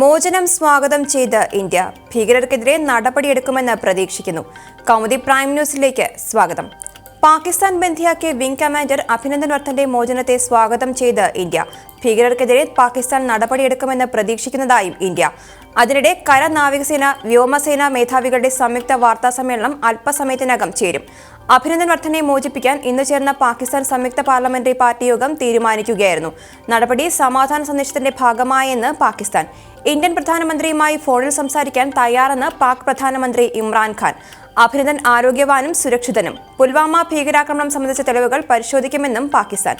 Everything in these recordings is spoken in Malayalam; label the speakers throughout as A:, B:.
A: മോചനം സ്വാഗതം ചെയ്ത് ഇന്ത്യ ഭീകരർക്കെതിരെ നടപടിയെടുക്കുമെന്ന് പ്രതീക്ഷിക്കുന്നു. കൗമുദി പ്രൈം ന്യൂസിലേക്ക് സ്വാഗതം. പാകിസ്ഥാൻ ബന്ധിയാക്കിയ വിംഗ് കമാൻഡർ അഭിനന്ദൻ വർദ്ധന്റെ മോചനത്തെ സ്വാഗതം ചെയ്ത് ഇന്ത്യ ഭീകരർക്കെതിരെ പാകിസ്ഥാൻ നടപടിയെടുക്കുമെന്ന് പ്രതീക്ഷിക്കുന്നതായും ഇന്ത്യ. അതിനിടെ കര നാവികസേന വ്യോമസേന മേധാവികളുടെ സംയുക്ത വാർത്താ സമ്മേളനം അല്പസമയത്തിനകം ചേരും. അഭിനന്ദൻ വർദ്ധനെ മോചിപ്പിക്കാൻ ഇന്ന് ചേർന്ന പാകിസ്ഥാൻ സംയുക്ത പാർലമെന്ററി പാർട്ടി യോഗം തീരുമാനിക്കുകയായിരുന്നു. നടപടി സമാധാന സന്ദേശത്തിന്റെ ഭാഗമായെന്ന് പാകിസ്ഥാൻ. ഇന്ത്യൻ പ്രധാനമന്ത്രിയുമായി ഫോണിൽ സംസാരിക്കാൻ തയ്യാറെന്ന് പാക് പ്രധാനമന്ത്രി ഇമ്രാൻഖാൻ അഭിനന്ദൻ ആരോഗ്യവാനും സുരക്ഷിതനും. പുൽവാമ ഭീകരാക്രമണം സംബന്ധിച്ച തെളിവുകൾ പരിശോധിക്കുമെന്നും പാകിസ്ഥാൻ.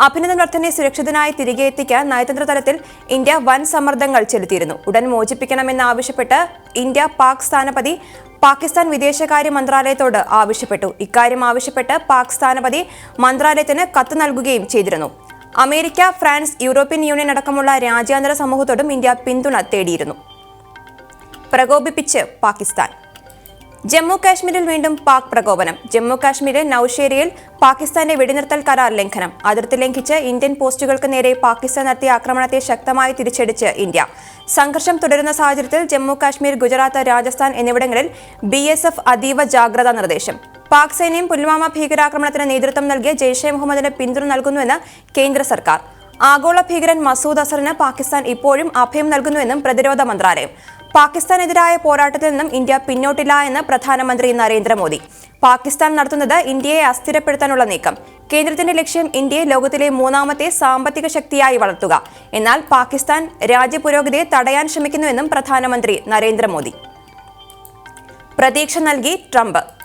A: അഭിനന്ദൻ വർദ്ധനെ സുരക്ഷിതനായി തിരികെ എത്തിക്കാൻ നയതന്ത്ര തലത്തിൽ ഇന്ത്യ വൻ സമ്മർദ്ദങ്ങൾ ചെലുത്തിയിരുന്നു. ഉടൻ മോചിപ്പിക്കണമെന്നാവശ്യപ്പെട്ട് ഇന്ത്യ പാക് സ്ഥാനപതി പാകിസ്ഥാൻ വിദേശകാര്യ മന്ത്രാലയത്തോട് ആവശ്യപ്പെട്ടു. ഇക്കാര്യം ആവശ്യപ്പെട്ട് പാക് സ്ഥാനപതി മന്ത്രാലയത്തിന് കത്ത് നൽകുകയും ചെയ്തിരുന്നു. അമേരിക്ക ഫ്രാൻസ് യൂറോപ്യൻ യൂണിയൻ അടക്കമുള്ള രാജ്യാന്തര സമൂഹത്തോടും ഇന്ത്യ പിന്തുണ തേടിയിരുന്നു. പ്രകോപിപ്പിച്ച് പാകിസ്ഥാൻ. ജമ്മു കാശ്മീരിൽ വീണ്ടും പാക് പ്രകോപനം. ജമ്മു കാശ്മീരിലെ നൌഷേരിയിൽ പാകിസ്ഥാന്റെ വെടിനിർത്തൽ കരാർ ലംഘനം. അതിർത്തി ലംഘിച്ച് ഇന്ത്യൻ പോസ്റ്റുകൾക്ക് നേരെ പാകിസ്ഥാൻ നടത്തിയ ആക്രമണത്തെ ശക്തമായി തിരിച്ചടിച്ച് ഇന്ത്യ. സംഘർഷം തുടരുന്ന സാഹചര്യത്തിൽ ജമ്മു കാശ്മീർ ഗുജറാത്ത് രാജസ്ഥാൻ എന്നിവിടങ്ങളിൽ ബി എസ് എഫ് അതീവ ജാഗ്രതാ നിർദ്ദേശം. പാക് സൈന്യം പുൽവാമ ഭീകരാക്രമണത്തിന് നേതൃത്വം നൽകിയ ജെയ്ഷെ മുഹമ്മദിന് പിന്തുണ നൽകുന്നുവെന്ന് കേന്ദ്ര സർക്കാർ. ആഗോള ഭീകരൻ മസൂദ് അസറിന് പാകിസ്ഥാൻ ഇപ്പോഴും അഭയം നൽകുന്നുവെന്നും പ്രതിരോധ മന്ത്രാലയം. പാകിസ്ഥാനെതിരായ പോരാട്ടത്തിൽ നിന്നും ഇന്ത്യ പിന്നോട്ടില്ല എന്ന് പ്രധാനമന്ത്രി നരേന്ദ്രമോദി. പാകിസ്ഥാൻ നടത്തുന്നത് ഇന്ത്യയെ അസ്ഥിരപ്പെടുത്താനുള്ള നീക്കം. കേന്ദ്രത്തിന്റെ ലക്ഷ്യം ഇന്ത്യയെ ലോകത്തിലെ മൂന്നാമത്തെ സാമ്പത്തിക ശക്തിയായി വളർത്തുക. എന്നാൽ പാകിസ്ഥാൻ രാജ്യപുരോഗതിയെ തടയാൻ ശ്രമിക്കുന്നുവെന്നും പ്രധാനമന്ത്രി നരേന്ദ്രമോദി. പ്രതീക്ഷ നൽകി ട്രംപ്.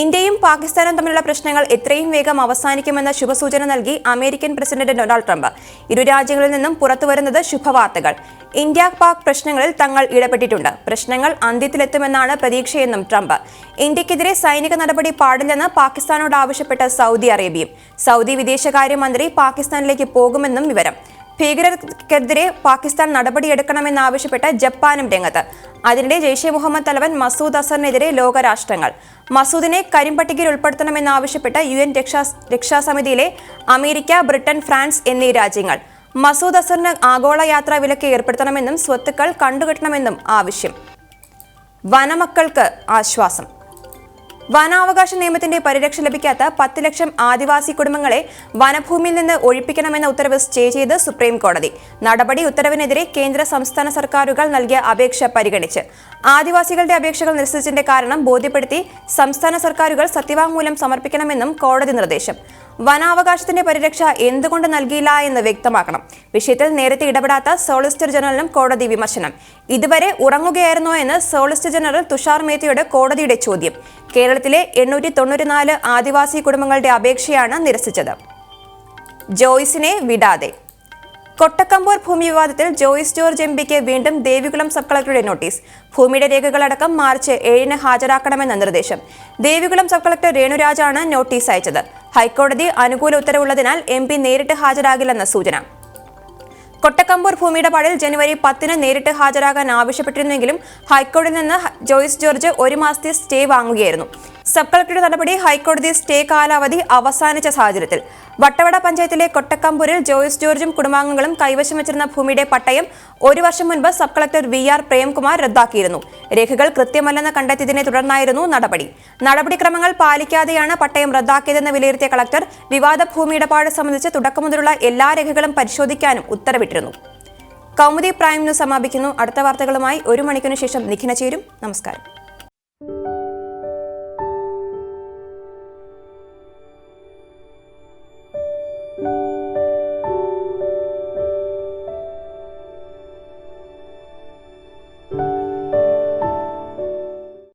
A: ഇന്ത്യയും പാകിസ്ഥാനും തമ്മിലുള്ള പ്രശ്നങ്ങൾ എത്രയും വേഗം അവസാനിക്കുമെന്ന ശുഭസൂചന നൽകി അമേരിക്കൻ പ്രസിഡന്റ് ഡൊണാൾഡ് ട്രംപ്. ഇരു രാജ്യങ്ങളിൽ നിന്നും പുറത്തുവരുന്നത് ശുഭവാർത്തകൾ. ഇന്ത്യ പാക് പ്രശ്നങ്ങളിൽ തങ്ങൾ ഇടപെട്ടിട്ടുണ്ട്. പ്രശ്നങ്ങൾ അന്ത്യത്തിലെത്തുമെന്നാണ് പ്രതീക്ഷയെന്നും ട്രംപ്. ഇന്ത്യക്കെതിരെ സൈനിക നടപടി പാടില്ലെന്ന് പാകിസ്ഥാനോട് ആവശ്യപ്പെട്ട സൗദി അറേബ്യയും. സൗദി വിദേശകാര്യമന്ത്രി പാകിസ്ഥാനിലേക്ക് പോകുമെന്നും വിവരം. ഭീകരർക്കെതിരെ പാകിസ്ഥാൻ നടപടിയെടുക്കണമെന്നാവശ്യപ്പെട്ട് ജപ്പാനും രംഗത്ത്. അതിനിടെ ജെയ്ഷെ മുഹമ്മദ് തലവൻ മസൂദ് അസറിനെതിരെ ലോകരാഷ്ട്രങ്ങൾ. മസൂദിനെ കരിമ്പട്ടികയിൽ ഉൾപ്പെടുത്തണമെന്നാവശ്യപ്പെട്ട് യു എൻ രക്ഷാ രക്ഷാസമിതിയിലെ അമേരിക്ക ബ്രിട്ടൻ ഫ്രാൻസ് എന്നീ രാജ്യങ്ങൾ. മസൂദ് അസറിന് ആഗോള യാത്രാ വിലക്ക് ഏർപ്പെടുത്തണമെന്നും സ്വത്തുക്കൾ കണ്ടുകെട്ടണമെന്നും ആവശ്യം. വനമക്കൾക്ക് ആശ്വാസം. വനാവകാശ നിയമത്തിന്റെ പരിരക്ഷ ലഭിക്കാത്ത പത്ത് ലക്ഷം ആദിവാസി കുടുംബങ്ങളെ വനഭൂമിയിൽ നിന്ന് ഒഴിപ്പിക്കണമെന്ന ഉത്തരവ് സ്റ്റേ ചെയ്ത് സുപ്രീം കോടതി. നടപടി ഉത്തരവിനെതിരെ കേന്ദ്ര സംസ്ഥാന സർക്കാരുകൾ നൽകിയ അപേക്ഷ പരിഗണിച്ച്. ആദിവാസികളുടെ അപേക്ഷകൾ നിരസിച്ചതിന്റെ കാരണം ബോധ്യപ്പെടുത്തി സംസ്ഥാന സർക്കാരുകൾ സത്യവാങ്മൂലം സമർപ്പിക്കണമെന്നും കോടതി നിർദ്ദേശം. വനാവകാശത്തിന്റെ പരിരക്ഷ എന്തുകൊണ്ട് നൽകിയില്ല എന്ന് വ്യക്തമാക്കണം. വിഷയത്തിൽ നേരത്തെ ഇടപെടാത്ത സോളിസിറ്റർ ജനറലിനും കോടതി വിമർശനം. ഇതുവരെ ഉറങ്ങുകയായിരുന്നോ എന്ന് സോളിസിറ്റർ ജനറൽ തുഷാർ മേത്തയുടെ കോടതിയുടെ ചോദ്യം. കേരളത്തിലെ എണ്ണൂറ്റി തൊണ്ണൂറ്റിനാല് ആദിവാസി കുടുംബങ്ങളുടെ അപേക്ഷയാണ് നിരസിച്ചത്. ജോയ്സിനെ വിടാതെ. കൊട്ടക്കമ്പൂർ ഭൂമി വിവാദത്തിൽ ജോയിസ് ജോർജ് എം പിക്ക് വീണ്ടും ദേവികുളം സബ് കളക്ടറുടെ നോട്ടീസ്. ഭൂമിയുടെ രേഖകളടക്കം മാർച്ച് ഏഴിന് ഹാജരാക്കണമെന്ന നിർദ്ദേശം. ദേവികുളം സബ് കളക്ടർ രേണുരാജാണ് നോട്ടീസ് അയച്ചത്. ഹൈക്കോടതി അനുകൂല ഉത്തരവുള്ളതിനാൽ എം പി നേരിട്ട് ഹാജരാകില്ലെന്ന സൂചന. കൊട്ടക്കമ്പൂർ ഭൂമിയിടപാടിൽ ജനുവരി പത്തിന് നേരിട്ട് ഹാജരാകാൻ ആവശ്യപ്പെട്ടിരുന്നെങ്കിലും ഹൈക്കോടതിയിൽ നിന്ന് ജോയിസ് ജോർജ് ഒരു മാസത്തെ സ്റ്റേ വാങ്ങുകയായിരുന്നു. സബ് കളക്ടറുടെ നടപടി ഹൈക്കോടതി സ്റ്റേ കാലാവധി അവസാനിച്ച സാഹചര്യത്തിൽ. വട്ടവട പഞ്ചായത്തിലെ കൊട്ടക്കമ്പൂരിൽ ജോയിസ് ജോർജും കുടുംബാംഗങ്ങളും കൈവശം വെച്ചിരുന്ന ഭൂമിയുടെ പട്ടയം ഒരു വർഷം മുൻപ് sub collector V R Premkumar റദ്ദാക്കിയിരുന്നു. രേഖകൾ കൃത്യമല്ലെന്ന് കണ്ടെത്തിയതിനെ തുടർന്നായിരുന്നു നടപടി. നടപടിക്രമങ്ങൾ പാലിക്കാതെയാണ് പട്ടയം റദ്ദാക്കിയതെന്ന് വിലയിരുത്തിയ കളക്ടർ വിവാദ ഭൂമിയിടപാട് സംബന്ധിച്ച് തുടക്കം മുതലുള്ള എല്ലാ രേഖകളും പരിശോധിക്കാനും ഉത്തരവിട്ടിരുന്നു. കൗമുദി പ്രൈം ന്യൂസ് സമാപിക്കുന്നു. അടുത്ത വാർത്തകളുമായി ഒരു മണിക്കൂറിന് ശേഷം നിഖിന ചേരും. നമസ്കാരം.